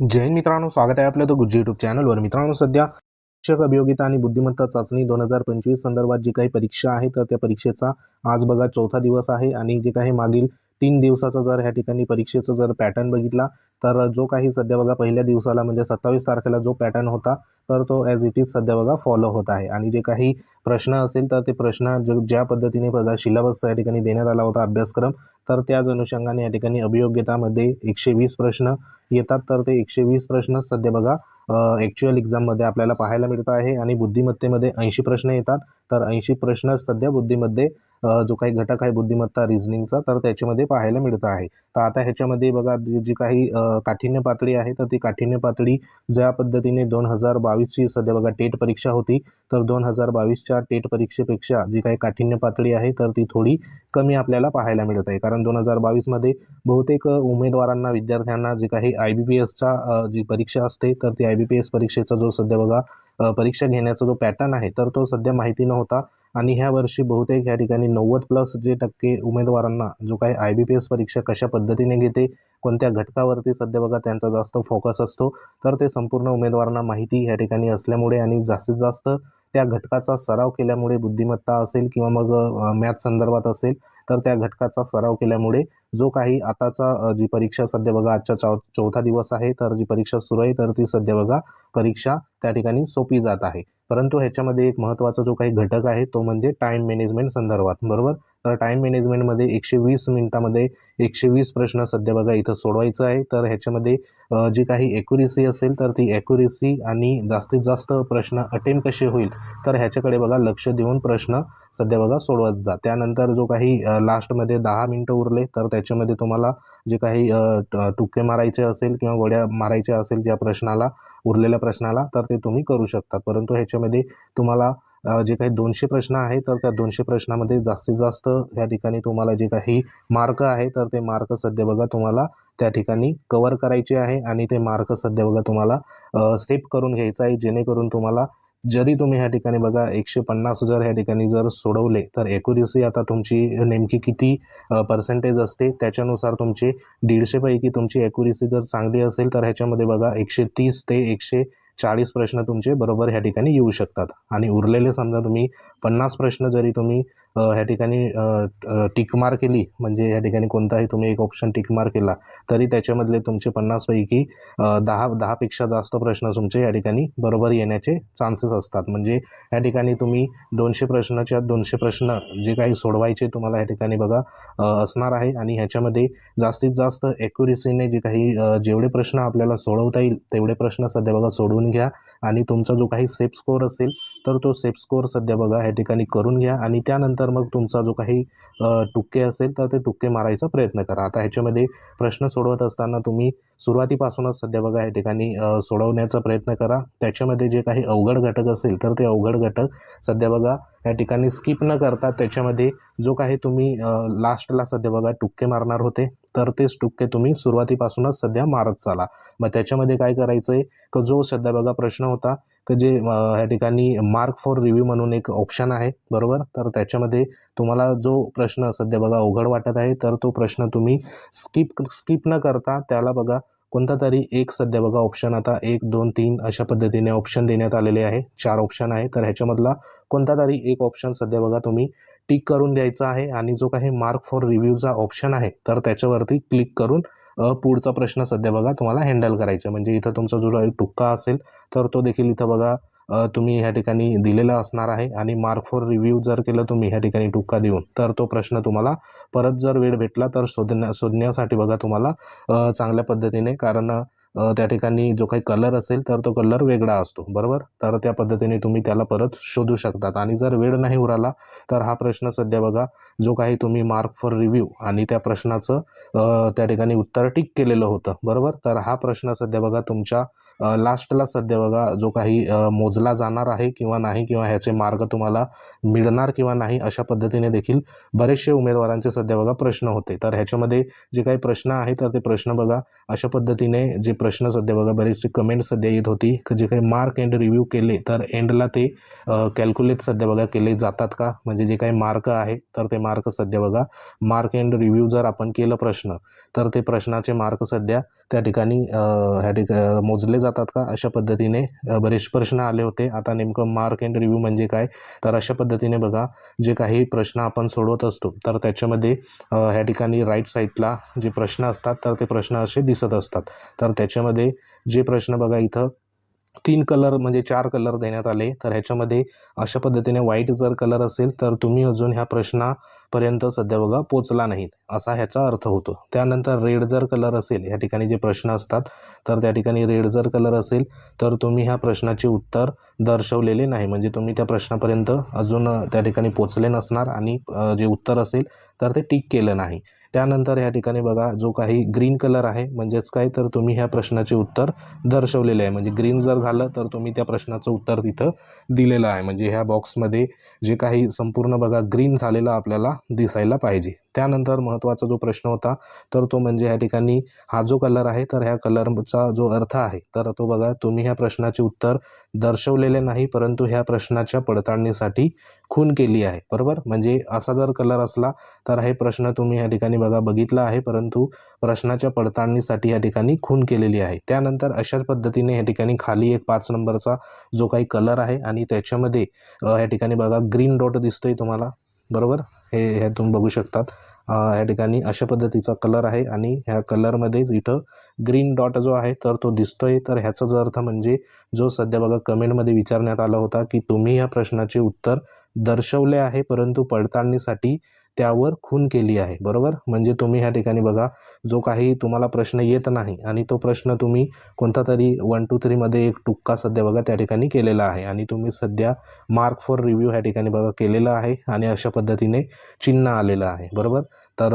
जैन मित्रांनो स्वागत आहे आपल्या तो गुज्जी युट्यूब चॅनलवर मित्रांनो सध्या शिक्षक अभियोगिता आणि बुद्धिमत्ता चाचणी दोन हजार पंचवीस संदर्भात जी काही परीक्षा आहे तर त्या परीक्षेचा आज बघा चौथा दिवस आहे आणि जे काही मागील तीन दिवसाचा जर ह्या ठिकाणी परीक्षेचा जर पॅटर्न बघितला तर जो काही सध्या बघा पहिल्या दिवसाला म्हणजे सत्तावीस तारखेला जो पॅटर्न होता तर तो ॲज इट इज सध्या बघा फॉलो होत आहे. आणि जे काही प्रश्न असेल तर ते प्रश्न ज्या पद्धतीने बघा सिलेबस या ठिकाणी देण्यात आला होता अभ्यासक्रम तर त्याच अनुषंगाने या ठिकाणी अभियोग्यतामध्ये एकशे वीस प्रश्न येतात. तर ते एकशे वीस प्रश्न सध्या बघा ॲक्च्युअल एक्झाममध्ये आपल्याला पाहायला मिळत आहे. आणि बुद्धिमत्तेमध्ये ऐंशी प्रश्न येतात. तर ऐंशी प्रश्न सध्या बुद्धीमध्ये जो काही घटक आहे बुद्धिमत्ता रिझनिंगचा तर त्याच्यामध्ये पाहायला मिळत आहे. तर आता ह्याच्यामध्ये बघा जी काही काठिण्य पातळी आहे तर ती काठिण्य पातळी ज्या पद्धतीने दोन हजार बावीसची सध्या बघा टेट परीक्षा होती तर दोन हजार बावीसच्या टेट परीक्षेपेक्षा जी काही काठिण्य पातळी आहे तर ती थोडी कमी आपल्याला पाहायला मिळत आहे. कारण दोन हजार बावीसमध्ये बहुतेक उमेदवारांना विद्यार्थ्यांना जे काही आय बी पी एसचा जी परीक्षा असते तर ती आय बी पी एस परीक्षेचा जो सध्या बघा परीक्षा घेण्याचा जो पॅटर्न आहे तर तो सध्या माहिती नव्हता. आणि ह्या वर्षी बहुतेक ह्या ठिकाणी नव्वद प्लस जे टक्के उमेदवारांना जो काही आय बी पी एस परीक्षा कशा पद्धतीने घेते. कोणत्या घटकावरती सध्या बघा त्यांचा जास्त फोकस असतो तर ते संपूर्ण उमेदवारांना माहिती ह्या ठिकाणी असल्यामुळे आणि जास्तीत जास्त त्या घटकाचा सराव केल्यामुळे बुद्धिमत्ता असेल किंवा मग मॅथ संदर्भात असेल तर त्या घटकाचा सराव केल्यामुळे जो काही आताचा जी परीक्षा सध्या बघा आजच्या चौ चौथा दिवस आहे तर जी परीक्षा सुरू आहे तर ती सध्या बघा परीक्षा त्या ठिकाणी सोपी जात आहे. परंतु ह्याच्यामध्ये एक महत्त्वाचा जो काही घटक आहे तो म्हणजे टाईम मॅनेजमेंट संदर्भात. बरोबर? तर टाईम मॅनेजमेंटमध्ये एकशे वीस मिनिटामध्ये एकशे वीस प्रश्न सध्या बघा इथं सोडवायचं आहे तर ह्याच्यामध्ये जी काही ॲक्युरेसी असेल तर ती ॲक्युरेसी आणि जास्तीत जास्त प्रश्न अटेम्प कसे होईल तर ह्याच्याकडे बघा लक्ष देऊन प्रश्न सध्या बघा सोडवत जा. त्यानंतर जो काही लास्टमध्ये दहा मिनटं उरले तर त्याच्यामध्ये तुम्हाला जे काही टुके टुक्के मारायचे असेल किंवा गोड्या मारायच्या असेल ज्या प्रश्नाला उरलेल्या प्रश्नाला तर ते तुम्ही करू शकता. परंतु ह्याच्यामध्ये तुम्हाला जे काही दोनशे प्रश्न आहे तर त्या दोनशे प्रश्नामध्ये जास्तीत जास्त या ठिकाणी तुम्हाला जे काही मार्क आहे तर ते मार्क सध्या बघा तुम्हाला त्या ठिकाणी कवर करायचे आहे आणि ते मार्क सध्या बघा तुम्हाला सेप करून घ्यायचं आहे. जेणेकरून तुम्हाला जरी तुम्ही ह्या ठिकाणी बघा एकशे पन्नास जर ह्या ठिकाणी जर सोडवले तर ॲक्युरेसी आता तुमची नेमकी किती पर्सेंटेज असते त्याच्यानुसार तुमचे दीडशेपैकी तुमची ॲक्युरेसी जर चांगली असेल तर ह्याच्यामध्ये बघा एकशे तीस ते एकशे चाळीस प्रश्न तुमचे बरोबर ह्या ठिकाणी येऊ शकतात. आणि उरलेले समजा तुम्ही पन्नास प्रश्न जरी तुम्ही ह्या ठिकाणी टिकमार केली. म्हणजे ह्या ठिकाणी कोणताही तुम्ही एक ऑप्शन टिकमार केला. तरी त्याच्यामधले तुमचे पन्नासपैकी दहा दहापेक्षा जास्त प्रश्न तुमचे या ठिकाणी बरोबर येण्याचे चान्सेस असतात. म्हणजे या ठिकाणी तुम्ही दोनशे प्रश्नाच्या दोनशे प्रश्न जे काही सोडवायचे तुम्हाला या ठिकाणी बघा असणार आहे. आणि ह्याच्यामध्ये जास्तीत जास्त ॲक्युरेसीने जे काही जेवढे प्रश्न आपल्याला सोडवता येईल तेवढे प्रश्न सध्या बघा सोडवून घ्या. आणि तुमचा जो काही सेफ स्कोअर असेल तर तो सेफ स्कोअर सध्या बघा या ठिकाणी करून घ्या. आणि त्यानंतर तर मग तुमचा जो काही टुक्के असेल तर ते टुक्के मारायचा प्रयत्न करा. आता ह्याच्यामध्ये प्रश्न सोडवत असताना तुम्ही सुरुवातीपासूनच सध्या बघा या ठिकाणी सोडवण्याचा प्रयत्न करा. त्याच्यामध्ये जे काही अवघड घटक असेल तर ते अवघड घटक सध्या बघा या ठिकाणी स्किप न करता त्याच्यामध्ये जो काही तुम्ही लास्टला सध्या बघा टुक्के मारणार होते तर तेच टुक्के तुम्ही सुरुवातीपासूनच सध्या मारत चाला. मग त्याच्यामध्ये काय करायचं आहे का जो सध्या बघा प्रश्न होता की जे ह्या ठिकाणी मार्क फॉर रिव्ह्यू म्हणून एक ऑप्शन आहे बरोबर? तर त्याच्यामध्ये तुम्हाला जो प्रश्न सध्या बघा अवघड वाटत आहे तर तो प्रश्न तुम्ही स्किप स्किप न करता त्याला बघा कोणता तरी एक सध्या बघा ऑप्शन आता एक दोन तीन अशा पद्धतीने ऑप्शन देण्यात आलेले आहे चार ऑप्शन आहे. तर ह्याच्यामधला कोणता तरी एक ऑप्शन सध्या बघा तुम्ही टिक करून द्यायचा आहे आणि जो काही मार्क फॉर रिव्ह्यूचा ऑप्शन आहे तर त्याच्यावरती क्लिक करून पुढचा प्रश्न सध्या बघा तुम्हाला हँडल करायचा आहे. म्हणजे इथं तुमचा जो काही टुक्का असेल तर तो देखील इथं बघा तुम्ही ह्या ठिकाणी दिलेला असणार आहे आणि मार्क फॉर रिव्ह्यू जर केलं तुम्ही ह्या ठिकाणी टुक्का देऊन तर तो प्रश्न तुम्हाला परत जर वेळ भेटला तर शोधण्या शोधण्यासाठी बघा तुम्हाला चांगल्या पद्धतीने कारण त्या ठिकाणी जो काही कलर असेल तर तो कलर वेगळा असतो. बरोबर? तर त्या पद्धतीने तुम्ही त्याला परत शोधू शकतात. आणि जर वेळ नाही उराला तर हा प्रश्न सध्या बघा जो काही तुम्ही मार्क फॉर रिव्ह्यू आणि त्या प्रश्नाचं त्या ठिकाणी उत्तर टिक केलेलं होतं. बरोबर? तर हा प्रश्न सध्या बघा तुमच्या लास्टला सध्या बघा जो काही मोजला जाणार आहे किंवा नाही किंवा ह्याचे मार्ग तुम्हाला मिळणार किंवा नाही अशा पद्धतीने देखील बरेचसे उमेदवारांचे सध्या बघा प्रश्न होते. तर ह्याच्यामध्ये जे काही प्रश्न आहे तर ते प्रश्न बघा अशा पद्धतीने जे प्रश्न सध्या बघा बरेचसे कमेंट सध्या येत होती. की जे काही मार्क अँड रिव्ह्यू केले तर एंडला ते कॅल्क्युलेट सध्या बघा केले जातात का? म्हणजे जे काही मार्क आहे तर ते मार्क सध्या बघा. मार्क अँड रिव्ह्यू जर आपण केलं प्रश्न तर ते प्रश्नाचे मार्क सध्या त्या ठिकाणी ह्या ठिका मोजले जातात का? अशा पद्धतीने बरेच प्रश्न आले होते. आता नेमकं मार्क अँड रिव्ह्यू म्हणजे काय? तर अशा पद्धतीने बघा जे काही प्रश्न आपण सोडवत असतो तर त्याच्यामध्ये ह्या ठिकाणी राईट साईडला जे प्रश्न असतात तर ते प्रश्न असे दिसत असतात. तर त्या त्याच्यामध्ये जे प्रश्न बघा इथं तीन कलर म्हणजे चार कलर देण्यात आले. तर ह्याच्यामध्ये अशा पद्धतीने व्हाईट जर कलर असेल तर तुम्ही अजून ह्या प्रश्नापर्यंत सध्या बघा पोचला नाहीत. असा ह्याचा अर्थ होतो. त्यानंतर रेड जर कलर असेल ह्या ठिकाणी जे प्रश्न असतात तर त्या ठिकाणी रेड जर कलर असेल तर तुम्ही ह्या प्रश्नाचे उत्तर दर्शवलेले नाही. म्हणजे तुम्ही त्या प्रश्नापर्यंत अजून त्या ठिकाणी पोचले नसणार आणि जे उत्तर असेल तर ते टिक केलं नाही. त्यानंतर ह्या ठिकाणी बघा जो काही ग्रीन कलर आहे म्हणजेच काय? तर तुम्ही ह्या प्रश्नाचे उत्तर दर्शवलेले आहे. म्हणजे ग्रीन जर झालं तर तुम्ही त्या प्रश्नाचं उत्तर तिथं दिलेलं आहे. म्हणजे ह्या बॉक्समध्ये जे काही संपूर्ण बघा ग्रीन झालेलं आपल्याला दिसायला पाहिजे. त्यानंतर महत्त्वाचा जो प्रश्न होता तर तो म्हणजे ह्या ठिकाणी हा जो कलर आहे तर ह्या कलरचा जो अर्थ आहे तर तो बघा तुम्ही ह्या प्रश्नाचे उत्तर दर्शवलेले नाही परंतु ह्या प्रश्नाच्या पडताळणीसाठी खून केली आहे बरोबर? म्हणजे असा जर कलर असला तर हे प्रश्न तुम्ही ह्या ठिकाणी बघा बघितला आहे परंतु प्रश्नाच्या पडताळणीसाठी या ठिकाणी खून केलेली आहे. त्यानंतर अशाच पद्धतीने या ठिकाणी खाली एक पाच नंबरचा जो काही कलर आहे आणि त्याच्यामध्ये या ठिकाणी बघा ग्रीन डॉट दिसतोय तुम्हाला. बरोबर? हे हे तुम्ही बघू शकतात. ह्या ठिकाणी अशा पद्धतीचा कलर आहे आणि ह्या कलरमध्येच इथं ग्रीन डॉट जो आहे तर तो दिसतोय. तर ह्याचाच अर्थ म्हणजे जो सध्या बघा कमेंटमध्ये विचारण्यात आला होता की तुम्ही ह्या प्रश्नाचे उत्तर दर्शवले आहे परंतु पडताळणीसाठी त्यावर खून केली आहे बरोबर? म्हणजे तुम्ही ह्या ठिकाणी बघा जो काही तुम्हाला प्रश्न येत नाही आणि तो प्रश्न तुम्ही कोणता तरी वन टू थ्रीमध्ये एक टुक्का सध्या बघा त्या ठिकाणी केलेला आहे आणि तुम्ही सध्या मार्क फॉर रिव्ह्यू ह्या ठिकाणी बघा केलेला आहे आणि अशा पद्धतीने चिन्ह आलेलं आहे बरोबर? तर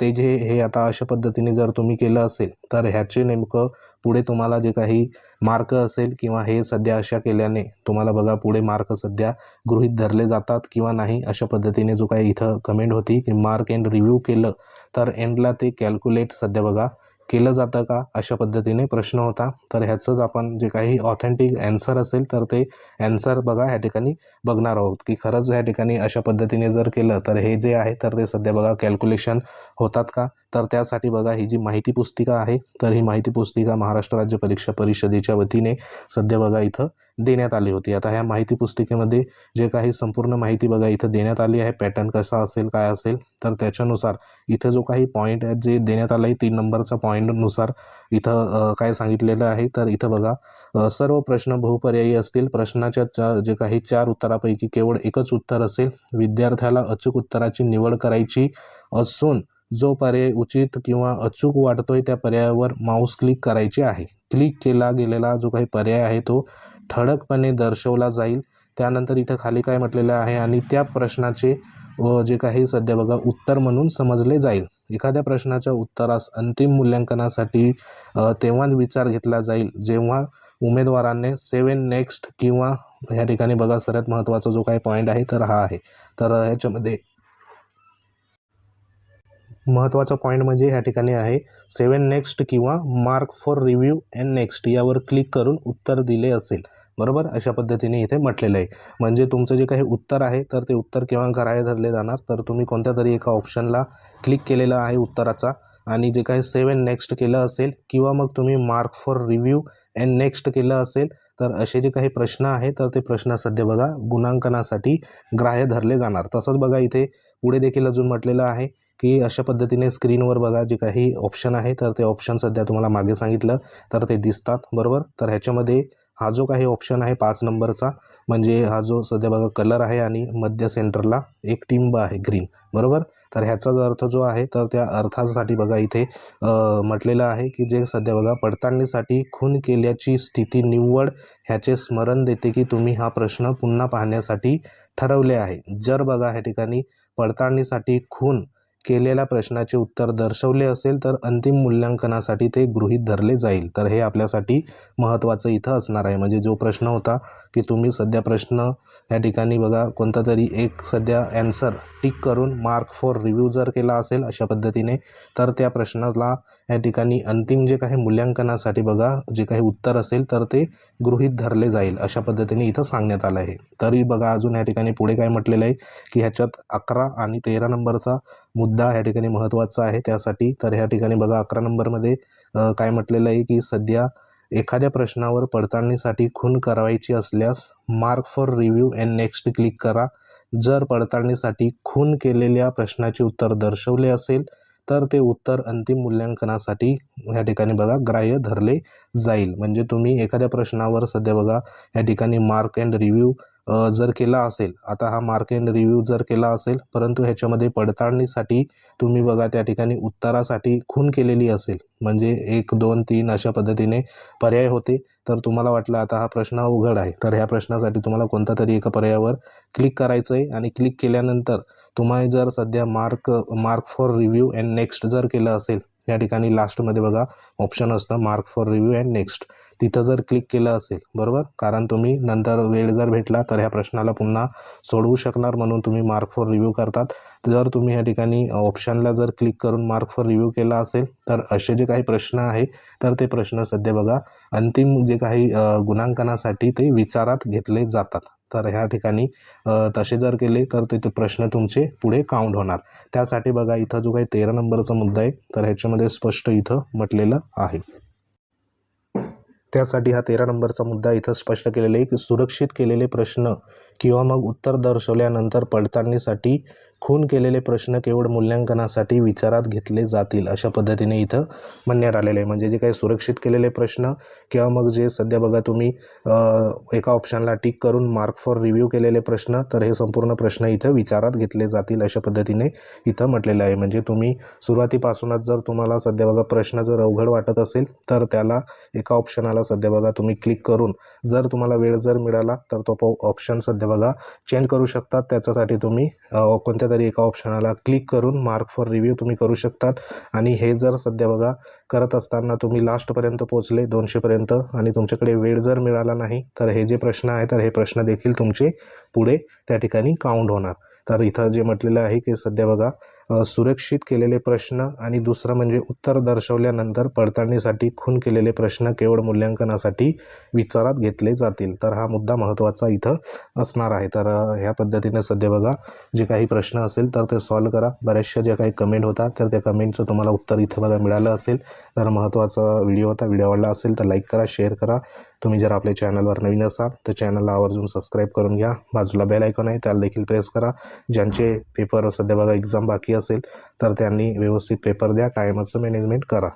ते जे हे आता अशा पद्धतीने जर तुम्ही केलं असेल तर ह्याचे नेमकं पुढे तुम्हाला जे काही मार्क असेल किंवा हे सध्या अशा केल्याने तुम्हाला बघा पुढे मार्क सध्या गृहीत धरले जातात किंवा नाही अशा पद्धतीने जो काही इथं कमेंट होती की मार्क एंड रिव्ह्यू केलं तर एंडला ते कॅल्क्युलेट सध्या बघा केलं जातं का अशा पद्धतीने प्रश्न होता. तर ह्याचंच आपण जे काही ऑथेंटिक ॲन्सर असेल तर ते ॲन्सर बघा ह्या ठिकाणी बघणार आहोत. की खरंच ह्या ठिकाणी अशा पद्धतीने जर केलं तर हे जे आहे तर ते सध्या बघा कॅल्क्युलेशन होतात का? तर त्यासाठी बघा ही जी माहिती पुस्तिका आहे तर ही माहिती पुस्तिका महाराष्ट्र राज्य परीक्षा परिषदेच्या वतीने सध्या बघा इथं देण्यात आली होती. आता ह्या माहिती पुस्तिकेमध्ये जे काही संपूर्ण माहिती बघा इथं देण्यात आली आहे. पॅटर्न कसा असेल काय असेल तर त्याच्यानुसार इथं जो काही पॉईंट आहे जे देण्यात आलं आहे तीन नंबरचा पॉईंटनुसार इथं काय सांगितलेलं आहे तर इथं बघा सर्व प्रश्न बहुपर्यायी असतील. प्रश्नाच्या जे काही चार उत्तरापैकी केवळ एकच उत्तर असेल. विद्यार्थ्याला अचूक उत्तराची निवड करायची असून जो पर्याय उचित किंवा अचूक वाटतोय त्या पर्यायावर माऊस क्लिक करायचे आहे. क्लिक केला गेलेला जो काही पर्याय आहे तो ठळकपणे दर्शवला जाईल. त्यानंतर इथं खाली काय म्हटलेलं आहे आणि त्या प्रश्नाचे जे काही सध्या बघा उत्तर म्हणून समजले जाईल. एखाद्या प्रश्नाच्या उत्तरास अंतिम मूल्यांकनासाठी तेव्हाच विचार घेतला जाईल. जेव्हा उमेदवाराने सेवन नेक्स्ट किंवा ह्या ठिकाणी बघा सर्वात महत्त्वाचा जो काही पॉईंट आहे तर हा आहे. तर ह्याच्यामध्ये महत्त्वाचा पॉईंट म्हणजे ह्या ठिकाणी आहे सेवन नेक्स्ट किंवा mark for review and next यावर क्लिक करून उत्तर दिले असेल. बरोबर? अशा पद्धतीने इथे म्हटलेलं आहे. म्हणजे तुमचं जे काही उत्तर आहे तर ते उत्तर केव्हा ग्राह्य धरले जाणार. तर तुम्ही कोणत्या तरी एका ऑप्शनला क्लिक केलेलं आहे उत्तराचा आणि जे काही सेवन नेक्स्ट केलं असेल किंवा मग तुम्ही mark for review and next केलं असेल तर असे जे काही प्रश्न आहे तर ते प्रश्न सध्या बघा गुणांकनासाठी ग्राह्य धरले जाणार. तसंच बघा इथे पुढे देखील अजून म्हटलेलं आहे की अशा पद्धतीने स्क्रीनवर बघा जे काही ऑप्शन आहे तर ते ऑप्शन सध्या तुम्हाला मागे सांगितलं तर ते दिसतात बरोबर? तर ह्याच्यामध्ये हा जो काही ऑप्शन आहे पाच नंबरचा म्हणजे हा जो सध्या बघा कलर आहे आणि मध्य सेंटरला एक टिंब आहे ग्रीन बरोबर? तर ह्याचा जो अर्थ जो आहे तर त्या अर्थासाठी बघा इथे म्हटलेलं आहे की जे सध्या बघा पडताळणीसाठी खून केल्याची स्थिती निव्वळ ह्याचे स्मरण देते की तुम्ही हा प्रश्न पुन्हा पाहण्यासाठी ठरवले आहे. जर बघा ह्या ठिकाणी पडताळणीसाठी खून केलेल्या प्रश्नाचे उत्तर दर्शवले असेल तर अंतिम मूल्यांकनासाठी ते गृहीत धरले जाईल. तर हे आपल्यासाठी महत्त्वाचं इथं असणार आहे. म्हणजे जो प्रश्न होता की तुम्ही सध्या प्रश्न या ठिकाणी बघा कोणता तरी एक सध्या ॲन्सर टिक करून मार्क फॉर रिव्ह्यू जर केला असेल अशा पद्धतीने तर त्या प्रश्नाला या ठिकाणी अंतिम जे काही मूल्यांकनासाठी बघा जे काही उत्तर असेल तर ते गृहीत धरले जाईल अशा पद्धतीने इथं सांगण्यात आलं आहे. तरी बघा अजून या ठिकाणी पुढे काय म्हटलेलं आहे की ह्याच्यात अकरा आणि तेरा नंबरचा मुद्दा ह्या ठिकाणी महत्त्वाचा आहे. त्यासाठी तर ह्या ठिकाणी बघा अकरा नंबरमध्ये काय म्हटलेलं आहे की सध्या एखाद्या प्रश्नावर पडताळणीसाठी खून करावायची असल्यास mark for review and next click करा. जर पडताळणीसाठी खून केलेल्या प्रश्नाचे उत्तर दर्शवले असेल तर ते उत्तर अंतिम मूल्यांकनासाठी ह्या ठिकाणी बघा ग्राह्य धरले जाईल. म्हणजे तुम्ही एखाद्या प्रश्नावर सध्या बघा या ठिकाणी मार्क अँड रिव्ह्यू जर केला असेल आता हा मार्क अँड रिव्ह्यू जर केला असेल परंतु ह्याच्यामध्ये पडताळणीसाठी तुम्ही बघा त्या ठिकाणी उत्तरासाठी खून केलेली असेल म्हणजे एक दोन तीन अशा पद्धतीने पर्याय होते. तर तुम्हाला वाटलं आता हा प्रश्न अवघड आहे. तर ह्या प्रश्नासाठी तुम्हाला कोणता तरी एका पर्यायावर क्लिक करायचं आहे आणि क्लिक केल्यानंतर तुम्हाला जर सध्या mark mark for review and next जर केलं असेल या ठिकाणी लास्टमध्ये बघा ऑप्शन असतं mark for review and next तिथं जर क्लिक केलं असेल बरोबर? कारण तुम्ही नंतर वेळ जर भेटला तर ह्या प्रश्नाला पुन्हा सोडवू शकणार म्हणून तुम्ही मार्क फॉर रिव्ह्यू करतात. जर तुम्ही ह्या ठिकाणी ऑप्शनला जर क्लिक करून मार्क फॉर रिव्ह्यू केला असेल तर असे जे काही प्रश्न आहे तर ते प्रश्न सध्या बघा अंतिम जे काही गुणांकनासाठी ते विचारात घेतले जातात. तर ह्या ठिकाणी तसे जर केले तर तिथे प्रश्न तुमचे पुढे काउंट होणार. त्यासाठी बघा इथं जो काही तेरा नंबरचा मुद्दा आहे तर ह्याच्यामध्ये स्पष्ट इथं म्हटलेलं आहे. त्यासाठी हा तेरा नंबरचा मुद्दा इथं स्पष्ट केलेला आहे की सुरक्षित केलेले प्रश्न किंवा मग उत्तर दर्शवल्यानंतर पडताळणीसाठी खून केलेले प्रश्न केवळ मूल्यांकनासाठी विचारात घेतले जातील अशा पद्धतीने इथं म्हणण्यात आलेलं आहे. म्हणजे जे काही सुरक्षित केलेले प्रश्न किंवा मग जे सध्या बघा तुम्ही एका ऑप्शनला टिक करून मार्क फॉर रिव्ह्यू केलेले प्रश्न तर हे संपूर्ण प्रश्न इथं विचारात घेतले जातील अशा पद्धतीने इथं म्हटलेलं आहे. म्हणजे तुम्ही सुरुवातीपासूनच जर तुम्हाला सध्या बघा प्रश्न जर अवघड वाटत असेल तर त्याला एका ऑप्शनाला सध्या बघा तुम्ही क्लिक करून जर तुम्हाला वेळ जर मिळाला तर तो ऑप्शन सध्या बघा चेंज करू शकतात त्याच्यासाठी तुम्ही कोणत्या तरी एका ऑप्शनाला क्लिक करून मार्क फॉर रिव्ह्यू तुम्ही करू शकतात. आणि हे जर सध्या बघा करत असताना तुम्ही लास्टपर्यंत पोचले दोनशेपर्यंत आणि तुमच्याकडे वेळ जर मिळाला नाही तर हे जे प्रश्न आहे तर हे प्रश्न देखील तुमचे पुढे त्या ठिकाणी काउंट होणार. तर इथं जे म्हटलेलं आहे की सध्या बघा सुरक्षित केलेले प्रश्न आणि दुसरं म्हणजे उत्तर दर्शवल्यानंतर पडताळणीसाठी खून केलेले प्रश्न केवळ मूल्यांकनासाठी विचारात घेतले जातील. तर हा मुद्दा महत्त्वाचा इथं असणार आहे. तर ह्या पद्धतीने सध्या बघा जे काही प्रश्न असेल तर ते सॉल्व करा. बऱ्याचशा ज्या काही कमेंट होतात तर त्या कमेंटचं तुम्हाला उत्तर इथं बघा मिळालं असेल. तर महत्त्वाचा व्हिडिओ होता व्हिडिओ आवडला असेल तर लाईक करा शेअर करा. तुम्ही जर आपल्या चॅनलवर नवीन असाल तर चॅनलला आवर्जून सबस्क्राईब करून घ्या. बाजूला बेल आयकॉन आहे त्याला देखील प्रेस करा. ज्यांचे पेपर सध्या बघा एक्झाम बाकी बाकी असेल तर त्यांनी व्यवस्थित पेपर द्या टायमाचं मॅनेजमेंट करा.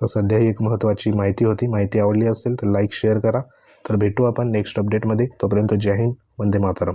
तर सध्या ही एक महत्त्वाची माहिती होती. माहिती आवडली असेल तर लाईक शेअर करा. तर भेटू आपण नेक्स्ट अपडेटमध्ये. तोपर्यंत जय हिंद वंदे मातरम.